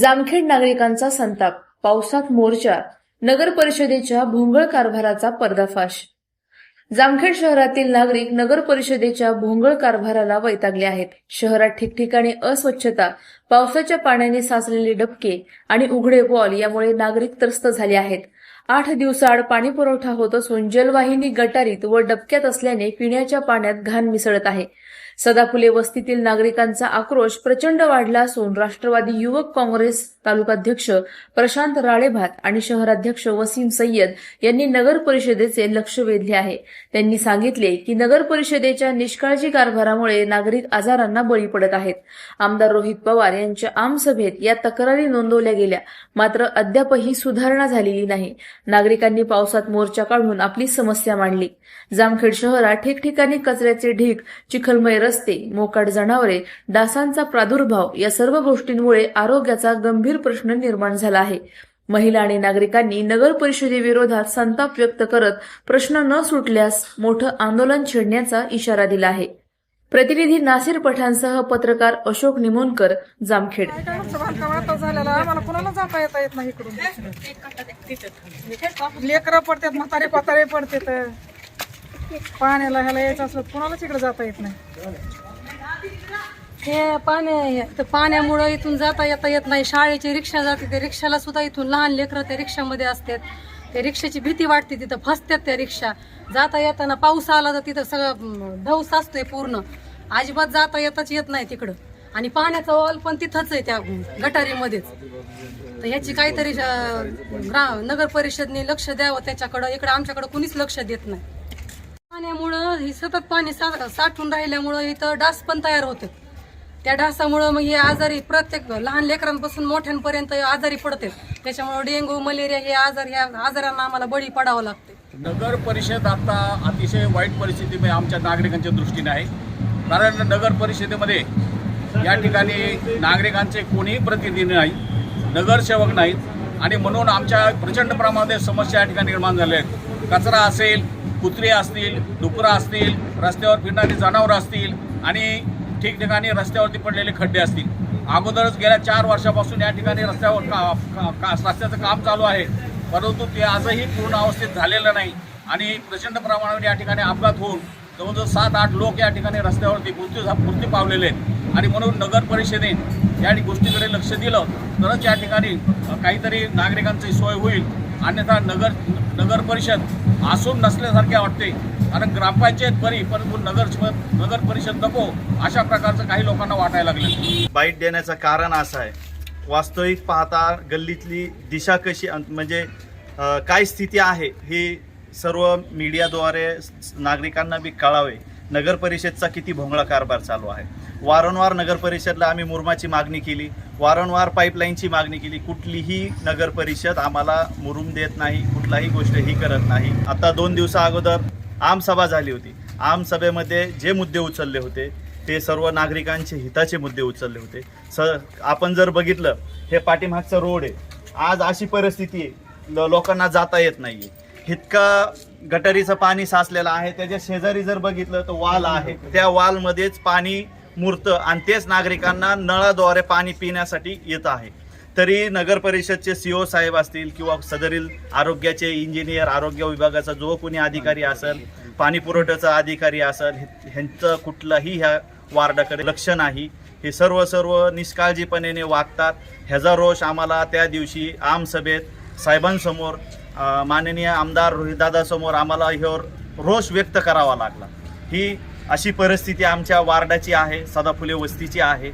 जामखेड नागरिकांचा संताप पावसात मोर्चा नगर परिषदेच्या भोंगळ कारभाराचा पर्दाफाश. जामखेड शहरातील नागरिक नगर परिषदेच्या भोंगळ कारभाराला वैतागले आहेत. शहरात ठिकठिकाणी अस्वच्छता पावसाच्या पाण्याने साचलेले डबके आणि उघडे वॉल यामुळे नागरिक त्रस्त झाले आहेत. आठ दिवसाआड पाणी पुरवठा होत असून जलवाहिनी गटारीत व डबक्यात असल्याने पिण्याच्या पाण्यात घाण मिसळत आहे. सदाफुले वस्तीतील नागरिकांचा आक्रोश प्रचंड वाढला असून राष्ट्रवादी युवक काँग्रेस तालुकाध्यक्ष प्रशांत राळेभात आणि शहराध्यक्ष वसीम सय्यद यांनी नगर परिषदेचे लक्ष वेधले आहे. त्यांनी सांगितले की नगर परिषदेच्या निष्काळजी कारभारामुळे नागरिक आजारांना बळी पडत आहेत. आमदार रोहित पवार यांच्या आमसभेत या तक्रारी नोंदवल्या गेल्या. मात्र अद्यापही सुधारणा झालेली नाही. नागरिकांनी पावसात मोर्चा काढून आपली समस्या मांडली. जामखेड शहरात ठिकठिकाणी कचऱ्याचे ढीक चिखलमय रस्ते मोकाट जनावरे डासांचा प्रादुर्भाव या सर्व गोष्टींमुळे आरोग्याचा गंभीर प्रश्न निर्माण झाला आहे. महिला आणि नागरिकांनी नगर परिषदेविरोधात संताप व्यक्त करत प्रश्न न सुटल्यास मोठं आंदोलन छेडण्याचा इशारा दिला आहे. प्रतिनिधी नासिर पठाणसह पत्रकार अशोक निमोनकर जामखेड. काय लेकरं पडतात म्हातारे पातारे पडतात. पाण्याला ह्याला यायचं असलं तर कुणालाच इकडे जाता येत नाही. हे पाण्या तर पाण्यामुळं इथून जाता येता येत नाही. शाळेची रिक्षा जाते ते रिक्षाला सुद्धा इथून लहान लेकरं त्या रिक्षामध्ये असतात. त्या रिक्षाची भीती वाटते तिथं फसतात त्या रिक्षा. जाता येताना पाऊस आला तर तिथं सगळं अं, धौस असतोय पूर्ण. अजिबात जाता येताच येत नाही तिकडं. आणि पाण्याचा ऑल पण तिथंच आहे त्या गटारीमध्येच. तर ह्याची काहीतरी ग्रा- नगर परिषदने लक्ष द्यावं त्याच्याकडं इकडं आमच्याकडं कुणीच लक्ष देत नाही. पाण्यामुळं ही सतत पाणी सा- साठून राहिल्यामुळं इथं डास पण तयार होते. त्या डासामुळं मग हे आजारी प्रत्येक लहान लेकरांपासून मोठ्यांपर्यंत आजारी पडते. त्याच्यामुळं डेंग्यू मलेरिया हे आजार ह्या आजारांना आम्हाला बळी पडावं लागते. नगर परिषद आता अतिशय वाईट परिस्थितीमध्ये आमच्या नागरिकांच्या दृष्टीने आहे. कारण नगर परिषदेमध्ये या ठिकाणी नागरिकांचे कोणीही प्रतिनिधी नाही नगरसेवक नाहीत. आणि म्हणून आमच्या प्रचंड प्रमाणात समस्या या ठिकाणी निर्माण झाल्या आहेत. कचरा असेल कुत्रे असतील डुकरं असतील रस्त्यावर फिरणारी जनावरं असतील आणि ठिकठिकाणी रस्त्यावरती पडलेले खड्डे असतील. अगोदरच गेल्या चार वर्षापासून या ठिकाणी रस्त्यावर का, का, का रस्त्याचं काम चालू आहे. परंतु ते आजही पूर्ण अवस्थेत झालेलं नाही आणि प्रचंड प्रमाणावर या ठिकाणी अपघात होऊन जवळजवळ सात आठ लोक या ठिकाणी रस्त्यावरती मृत्यू झा- मृत्यू पावलेले आहेत. आणि म्हणून नगर परिषदेने या गोष्टीकडे लक्ष दिलं तरच या ठिकाणी काहीतरी नागरिकांची सोय होईल. अन्यथा नगर नगर परिषद आसून नसल्यासारखे वाटते. कारण ग्रामपंचायत बरी परंतु नगर नगर परिषद नको अशा प्रकारचं काही लोकांना वाटायला लागलं. बाईट देण्याचं कारण असं आहे. वास्तविक पाहता गल्लीतली दिशा कशी म्हणजे काय स्थिती आहे ही सर्व मीडियाद्वारे नागरिकांना बी कळावे. नगर परिषदचा किती भोंगळा कारभार चालू आहे. वारंवार नगर परिषदला आम्ही मुरुमाची मागणी केली. वारंवार पाईपलाईनची मागणी केली. कुठलीही नगर परिषद आम्हाला मुरुम देत नाही कुठलाही गोष्ट ही करत नाही. आता दोन दिवसा अगोदर आमसभा झाली होती. आमसभेमध्ये जे मुद्दे उचलले होते ते सर्व नागरिकांचे हिताचे मुद्दे उचलले होते. स आपण जर बघितलं हे पाठीमागचा रोड आहे. आज अशी परिस्थिती आहे. ल- लोकांना जाता येत नाहीये. इतका गटारीचं पाणी साचलेलं आहे. त्याच्या शेजारी जर बघितलं तर वाल आहे. त्या वालमध्येच पाणी मूर्त आणि तेच नागरिकांना नळाद्वारे पाणी पिण्यासाठी येत आहे. तरी नगर परिषदचे सीओ साहेब असतील किंवा सदरील आरोग्याचे इंजिनियर आरोग्य विभागाचा जो कोणी अधिकारी असेल पाणी पुरवठ्याचा अधिकारी असेल ह्यांचं कुठलाही ह्या वार्डाकडे लक्ष नाही. हे सर्व सर्व निष्काळजीपणेने वागतात. ह्याचा रोष आम्हाला त्या दिवशी आमसभेत साहेबांसमोर माननीय आमदार रोहितदादासमोर आम्हाला ह्यावर रोष व्यक्त करावा लागला. ही अशी परिस्थिती आमच्या वार्डाची आहे सदाफुले वस्तीची आहे.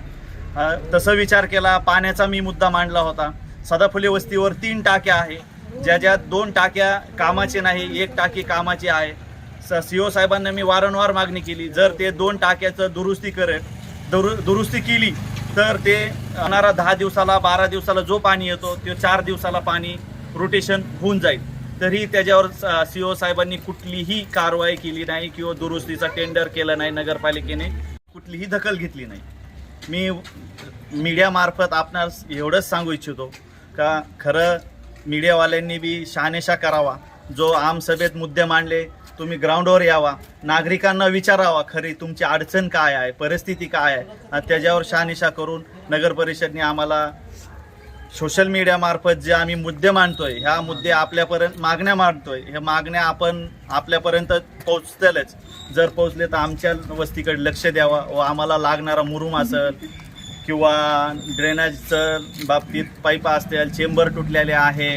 तसं विचार केला पाण्याचा मी मुद्दा मांडला होता. सदाफुले वस्तीवर तीन टाक्या आहे. ज्या ज्या दोन टाक्या कामाचे नाही एक टाकी कामाची आहे. स सी ओ साहेबांना मी वारंवार मागणी केली जर ते दोन टाक्याचं दुरुस्ती करेल दुरु दुरुस्ती केली तर ते येणारा दहा दिवसाला बारा दिवसाला जो पाणी येतो तो चार दिवसाला पाणी रोटेशन होऊन जाईल. तरी त्याच्यावर सी ओ साहेबांनी कुठलीही कारवाई केली नाही किंवा दुरुस्तीचा टेंडर केलं नाही नगरपालिकेने कुठलीही दखल घेतली नाही. मी मीडियामार्फत आपणास एवढंच सांगू इच्छितो का खरं मीडियावाल्यांनी बी शहानिशा करावा. जो आमसभेत मुद्दे मांडले तुम्ही ग्राउंडवर यावा. नागरिकांना विचारावा खरी तुमची अडचण काय आहे परिस्थिती काय आहे त्याच्यावर शहानिशा करून नगर परिषदने आम्हाला सोशल मीडियामार्फत जे आम्ही मुद्दे मांडतोय ह्या मुद्दे आपल्यापर्यंत मागण्या मांडतोय हे मागण्या आपण आपल्यापर्यंत पोहोचतेलच. जर पोहोचले तर आमच्या वस्तीकडे लक्ष द्यावं व आम्हाला लागणारा मुरुम असेल किंवा ड्रेनेजचं बाबतीत पाईप असतील चेंबर तुटलेले आहे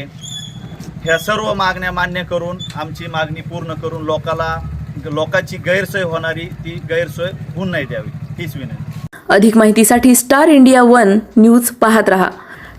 ह्या सर्व मागण्या मान्य करून आमची मागणी पूर्ण करून लोकाला लोकांची गैरसोय होणारी ती गैरसोय होऊन नाही द्यावी हीच विनंती. अधिक माहितीसाठी स्टार इंडिया वन न्यूज पाहत रहा.